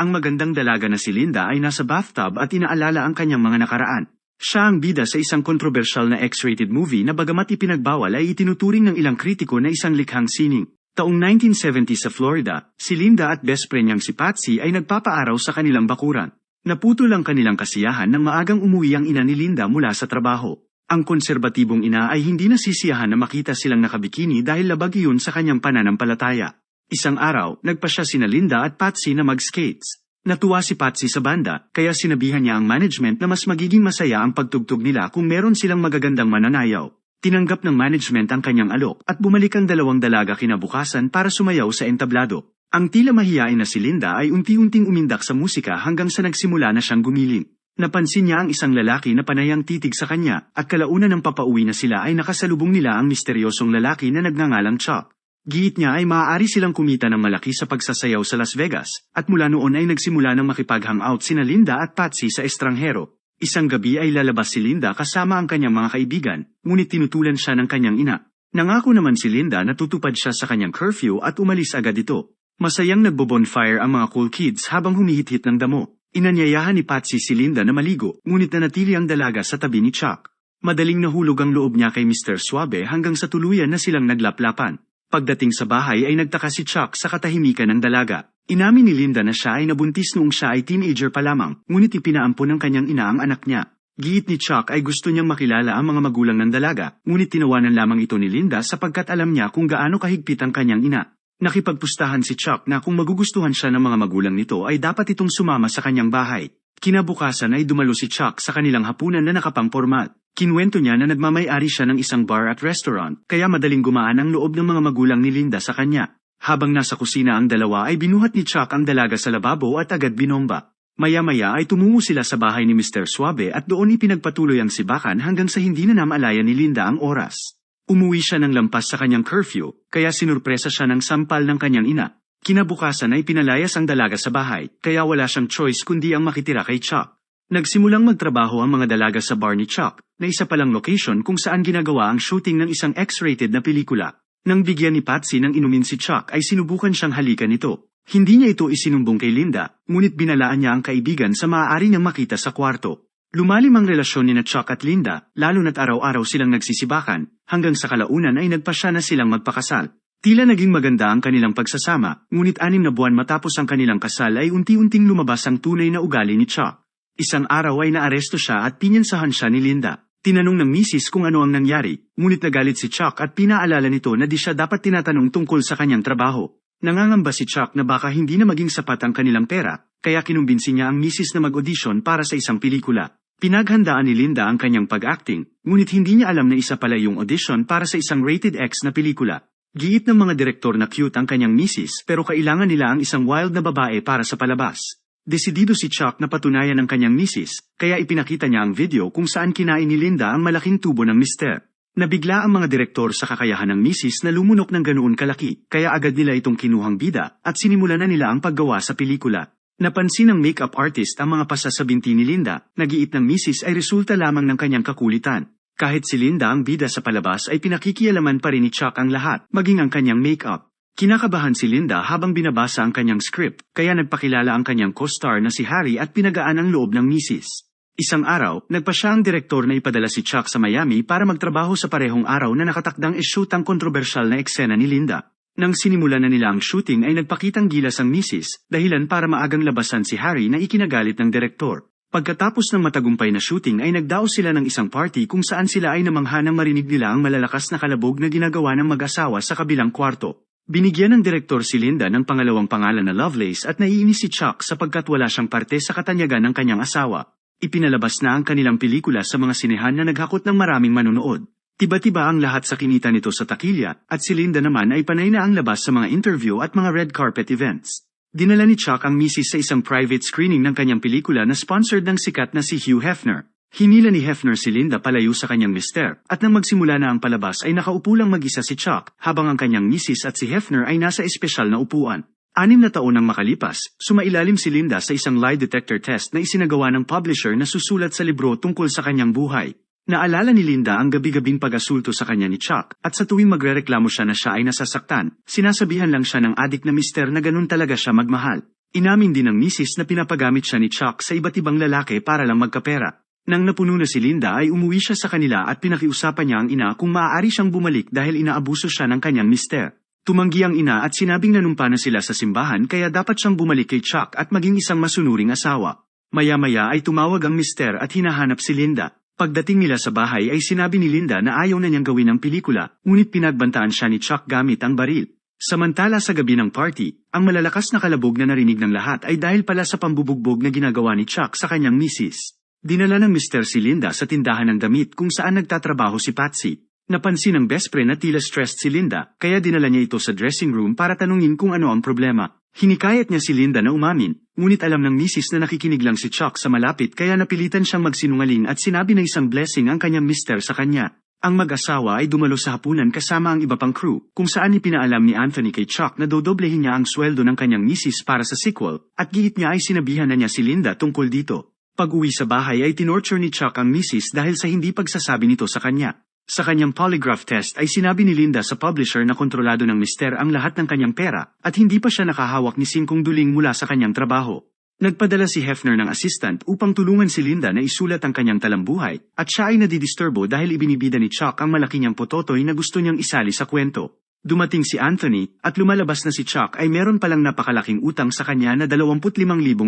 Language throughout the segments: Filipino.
Ang magandang dalaga na si Linda ay nasa bathtub at inaalala ang kanyang mga nakaraan. Siya ang bida sa isang kontrobersyal na X-rated movie na bagamat ipinagbawal ay itinuturing ng ilang kritiko na isang likhang sining. Taong 1970 sa Florida, si Linda at best friend niyang si Patsy ay nagpapaaraw sa kanilang bakuran. Naputol ang kanilang kasiyahan nang maagang umuwi ang ina ni Linda mula sa trabaho. Ang konserbatibong ina ay hindi nasisiyahan na makita silang nakabikini dahil labag iyon sa kanyang pananampalataya. Isang araw, nagpa siya sina Linda at Patsy na mag-skates. Natuwa si Patsy sa banda, kaya sinabihan niya ang management na mas magiging masaya ang pagtugtog nila kung meron silang magagandang mananayaw. Tinanggap ng management ang kanyang alok at bumalik ang dalawang dalaga kinabukasan para sumayaw sa entablado. Ang tila mahiyain na si Linda ay unti-unting umindak sa musika hanggang sa nagsimula na siyang gumiling. Napansin niya ang isang lalaki na panayang titig sa kanya at kalaunan ng papauwi na sila ay nakasalubong nila ang misteryosong lalaki na nagngangalang Chuck. Giit niya ay maaari silang kumita ng malaki sa pagsasayaw sa Las Vegas at mula noon ay nagsimula ng makipag-hangout sina Linda at Patsy sa estranghero. Isang gabi ay lalabas si Linda kasama ang kanyang mga kaibigan, ngunit tinutulan siya ng kanyang ina. Nangako naman si Linda na tutupad siya sa kanyang curfew at umalis agad ito. Masayang nagbo-bonfire ang mga cool kids habang humihit-hit ng damo. Inanyayahan ni Patsy si Linda na maligo, ngunit nanatili ang dalaga sa tabi ni Chuck. Madaling nahulog ang loob niya kay Mr. Suabe hanggang sa tuluyan na silang naglaplapan. Pagdating sa bahay ay nagtaka si Chuck sa katahimikan ng dalaga. Inamin ni Linda na siya ay nabuntis noong siya ay teenager pa lamang, ngunit ipinaampon ng kanyang ina ang anak niya. Giit ni Chuck ay gusto niyang makilala ang mga magulang ng dalaga, ngunit tinawanan lamang ito ni Linda sapagkat alam niya kung gaano kahigpit ang kanyang ina. Nakipagpustahan si Chuck na kung magugustuhan siya ng mga magulang nito ay dapat itong sumama sa kanyang bahay. Kinabukasan ay dumalo si Chuck sa kanilang hapunan na nakapangpormat. Kinwento niya na nagmamayari siya ng isang bar at restaurant, kaya madaling gumaan ang loob ng mga magulang ni Linda sa kanya. Habang nasa kusina ang dalawa ay binuhat ni Chuck ang dalaga sa lababo at agad binomba. Maya-maya ay tumungo sila sa bahay ni Mr. Suabe at doon ipinagpatuloy ang sibakan hanggang sa hindi na namalaya ni Linda ang oras. Umuwi siya ng lampas sa kanyang curfew, kaya sinurpresa siya ng sampal ng kanyang ina. Kinabukasan ay pinalayas ang dalaga sa bahay, kaya wala siyang choice kundi ang makitira kay Chuck. Nagsimulang magtrabaho ang mga dalaga sa bar ni Chuck, na isa palang location kung saan ginagawa ang shooting ng isang X-rated na pelikula. Nang bigyan ni Patsy ng inumin si Chuck ay sinubukan siyang halikan nito. Hindi niya ito isinumbong kay Linda, ngunit binalaan niya ang kaibigan sa maaari niyang makita sa kwarto. Lumalim ang relasyon ni na Chuck at Linda, lalo na't araw-araw silang nagsisibakan, hanggang sa kalaunan ay nagpasya na silang magpakasal. Tila naging maganda ang kanilang pagsasama, ngunit anim na buwan matapos ang kanilang kasal ay unti-unting lumabas ang tunay na ugali ni Chuck. Isang araw ay naaresto siya at pinyansahan siya ni Linda. Tinanong ng misis kung ano ang nangyari, ngunit nagalit si Chuck at pinaalala nito na di siya dapat tinatanong tungkol sa kanyang trabaho. Nangangamba si Chuck na baka hindi na maging sapat ang kanilang pera, kaya kinumbinsi niya ang misis na mag-audition para sa isang pelikula. Pinaghandaan ni Linda ang kanyang pag-acting, ngunit hindi niya alam na isa pala yung audition para sa isang rated X na pelikula. Giit ng mga direktor na cute ang kanyang misis pero kailangan nila ang isang wild na babae para sa palabas. Desidido si Chuck na patunayan ang kanyang misis, kaya ipinakita niya ang video kung saan kinain ni Linda ang malaking tubo ng mister. Nabigla ang mga direktor sa kakayahan ng misis na lumunok ng ganoon kalaki, kaya agad nila itong kinuhang bida at sinimulan na nila ang paggawa sa pelikula. Napansin ng makeup artist ang mga pasasabinti ni Linda, nagiit ng misis ay resulta lamang ng kanyang kakulitan. Kahit si Linda ang bida sa palabas ay pinakikialaman pa rin ni Chuck ang lahat, maging ang kanyang makeup. Kinakabahan si Linda habang binabasa ang kanyang script, kaya nagpakilala ang kanyang co-star na si Harry at pinagaan ang loob ng misis. Isang araw, nagpa siya ang direktor na ipadala si Chuck sa Miami para magtrabaho sa parehong araw na nakatakdang ishoot ang kontrobersyal na eksena ni Linda. Nang sinimulan na nila ang shooting ay nagpakitang gilas ang misis, dahilan para maagang labasan si Harry na ikinagalit ng direktor. Pagkatapos ng matagumpay na shooting ay nagdaos sila ng isang party kung saan sila ay namangha ng marinig nila ang malalakas na kalabog na ginagawa ng mag-asawa sa kabilang kwarto. Binigyan ng direktor si Linda ng pangalawang pangalan na Lovelace at naiinis si Chuck sapagkat wala siyang parte sa katanyagan ng kanyang asawa. Ipinalabas na ang kanilang pelikula sa mga sinehan na naghakot ng maraming manonood. Tiba-tiba ang lahat sa kinita nito sa takilya, at si Linda naman ay panay na ang labas sa mga interview at mga red carpet events. Dinala ni Chuck ang misis sa isang private screening ng kanyang pelikula na sponsored ng sikat na si Hugh Hefner. Hinila ni Hefner si Linda palayo sa kanyang mister, at nang magsimula na ang palabas ay nakaupo lang mag-isa si Chuck, habang ang kanyang misis at si Hefner ay nasa espesyal na upuan. Anim na taon nang makalipas, sumailalim si Linda sa isang lie detector test na isinagawa ng publisher na susulat sa libro tungkol sa kanyang buhay. Naalala ni Linda ang gabi-gabing pag-asulto sa kanya ni Chuck, at sa tuwing magrereklamo siya na siya ay nasasaktan, sinasabihan lang siya ng adik na mister na ganun talaga siya magmahal. Inamin din ng misis na pinapagamit siya ni Chuck sa iba't ibang lalaki para lang magkapera. Nang napuno na si Linda ay umuwi siya sa kanila at pinakiusapan niya ang ina kung maaari siyang bumalik dahil inaabuso siya ng kanyang mister. Tumanggi ang ina at sinabing nanumpa na sila sa simbahan kaya dapat siyang bumalik kay Chuck at maging isang masunuring asawa. Maya-maya ay tumawag ang mister at hinahanap si Linda. Pagdating nila sa bahay ay sinabi ni Linda na ayaw na niyang gawin ang pelikula, ngunit pinagbantaan siya ni Chuck gamit ang baril. Samantala sa gabi ng party, ang malalakas na kalabog na narinig ng lahat ay dahil pala sa pambubugbog na ginagawa ni Chuck sa kanyang misis. Dinala ng Mr. si Linda sa tindahan ng damit kung saan nagtatrabaho si Patsy. Napansin ng best friend na tila stressed si Linda, kaya dinala niya ito sa dressing room para tanungin kung ano ang problema. Hinikayat niya si Linda na umamin, ngunit alam ng misis na nakikinig lang si Chuck sa malapit kaya napilitan siyang magsinungaling at sinabi na isang blessing ang kanyang mister sa kanya. Ang mag-asawa ay dumalo sa hapunan kasama ang iba pang crew, kung saan ipinaalam ni Anthony kay Chuck na dodoblehin niya ang sweldo ng kanyang misis para sa sequel, at giit niya ay sinabihan na niya si Linda tungkol dito. Pag-uwi sa bahay ay tinorture ni Chuck ang misis dahil sa hindi pagsasabi nito sa kanya. Sa kanyang polygraph test ay sinabi ni Linda sa publisher na kontrolado ng mister ang lahat ng kanyang pera at hindi pa siya nakahawak ni singkong duling mula sa kanyang trabaho. Nagpadala si Hefner ng assistant upang tulungan si Linda na isulat ang kanyang talambuhay, at siya ay nadidisturbo dahil ibinibida ni Chuck ang malaki niyang pototoy na gusto niyang isali sa kwento. Dumating si Anthony, at lumalabas na si Chuck ay meron palang napakalaking utang sa kanya na 25,000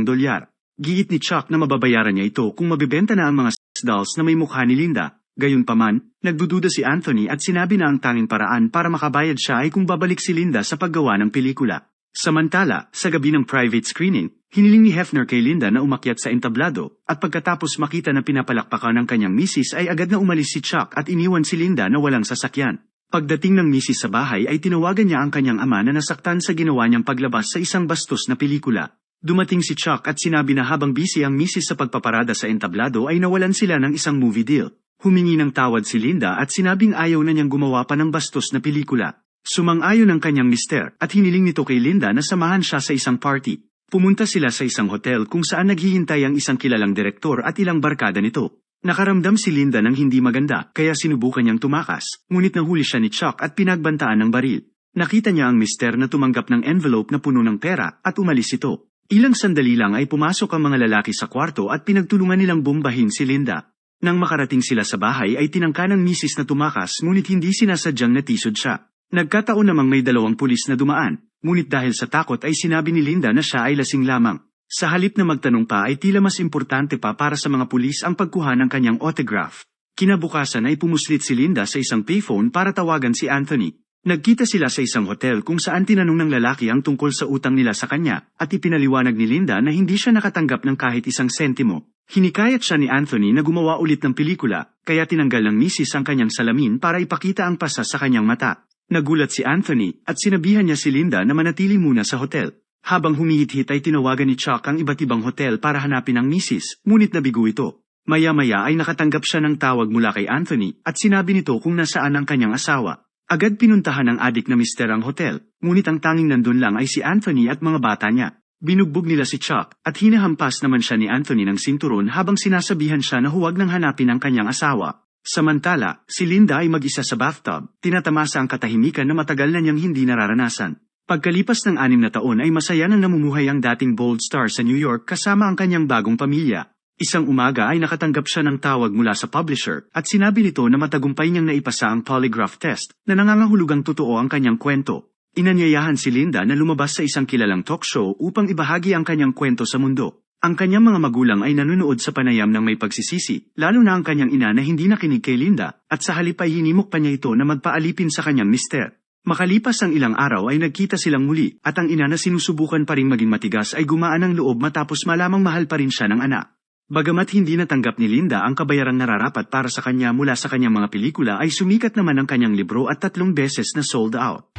dolyar. Giit ni Chuck na mababayaran niya ito kung mabibenta na ang mga sex dolls na may mukha ni Linda. Gayunpaman, nagdududa si Anthony at sinabi na ang tanging paraan para makabayad siya ay kung babalik si Linda sa paggawa ng pelikula. Samantala, sa gabi ng private screening, hiniling ni Hefner kay Linda na umakyat sa entablado, at pagkatapos makita na pinapalakpakan ng kanyang misis ay agad na umalis si Chuck at iniwan si Linda na walang sasakyan. Pagdating ng misis sa bahay ay tinawagan niya ang kanyang ama na nasaktan sa ginawa niyang paglabas sa isang bastos na pelikula. Dumating si Chuck at sinabi na habang busy ang misis sa pagpaparada sa entablado ay nawalan sila ng isang movie deal. Humingi ng tawad si Linda at sinabing ayaw na niyang gumawa pa ng bastos na pelikula. Sumang-ayon ang kanyang mister at hiniling nito kay Linda na samahan siya sa isang party. Pumunta sila sa isang hotel kung saan naghihintay ang isang kilalang direktor at ilang barkada nito. Nakaramdam si Linda ng hindi maganda kaya sinubukan niyang tumakas, ngunit nahuli siya ni Chuck at pinagbantaan ng baril. Nakita niya ang mister na tumanggap ng envelope na puno ng pera at umalis ito. Ilang sandali lang ay pumasok ang mga lalaki sa kwarto at pinagtulungan nilang bombahin si Linda. Nang makarating sila sa bahay ay tinangka ng misis na tumakas ngunit hindi sinasadyang natisod siya. Nagkataon namang may dalawang pulis na dumaan, ngunit dahil sa takot ay sinabi ni Linda na siya ay lasing lamang. Sa halip na magtanong pa ay tila mas importante pa para sa mga pulis ang pagkuha ng kanyang autograph. Kinabukasan ay pumuslit si Linda sa isang payphone para tawagan si Anthony. Nagkita sila sa isang hotel kung saan tinanong ng lalaki ang tungkol sa utang nila sa kanya at ipinaliwanag ni Linda na hindi siya nakatanggap ng kahit isang sentimo. Hinikayat siya ni Anthony na gumawa ulit ng pelikula, kaya tinanggal ng misis ang kanyang salamin para ipakita ang pasa sa kanyang mata. Nagulat si Anthony at sinabihan niya si Linda na manatili muna sa hotel. Habang humihit-hit ay tinawagan ni Chuck ang iba't ibang hotel para hanapin ang misis, ngunit nabigo ito. Maya-maya ay nakatanggap siya ng tawag mula kay Anthony at sinabi nito kung nasaan ang kanyang asawa. Agad pinuntahan ng adik na mister ang hotel, ngunit ang tanging nandun lang ay si Anthony at mga bata niya. Binugbog nila si Chuck at hinahampas naman siya ni Anthony ng sinturon habang sinasabihan siya na huwag nang hanapin ang kanyang asawa. Samantala, si Linda ay mag-isa sa bathtub, tinatamasa ang katahimikan na matagal na niyang hindi nararanasan. Pagkalipas ng anim na taon ay masaya nang namumuhay ang dating bold star sa New York kasama ang kanyang bagong pamilya. Isang umaga ay nakatanggap siya ng tawag mula sa publisher at sinabi nito na matagumpay niyang naipasa ang polygraph test na nangangahulugang totoo ang kanyang kwento. Inanyayahan si Linda na lumabas sa isang kilalang talk show upang ibahagi ang kanyang kwento sa mundo. Ang kanyang mga magulang ay nanonood sa panayam ng may pagsisisi, lalo na ang kanyang ina na hindi nakinig kay Linda, at sa halip ay hinimok pa niya ito na magpaalipin sa kanyang mister. Makalipas ang ilang araw ay nagkita silang muli, at ang ina na sinusubukan pa rin maging matigas ay gumaan ang loob matapos malamang mahal pa rin siya ng anak. Bagamat hindi natanggap ni Linda ang kabayarang nararapat para sa kanya mula sa kanyang mga pelikula ay sumikat naman ang kanyang libro at tatlong beses na sold out.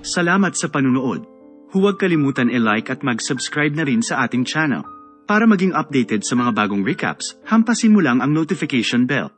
Salamat sa panunood. Huwag kalimutan i-like at mag-subscribe na rin sa ating channel. Para maging updated sa mga bagong recaps, hampasin mo lang ang notification bell.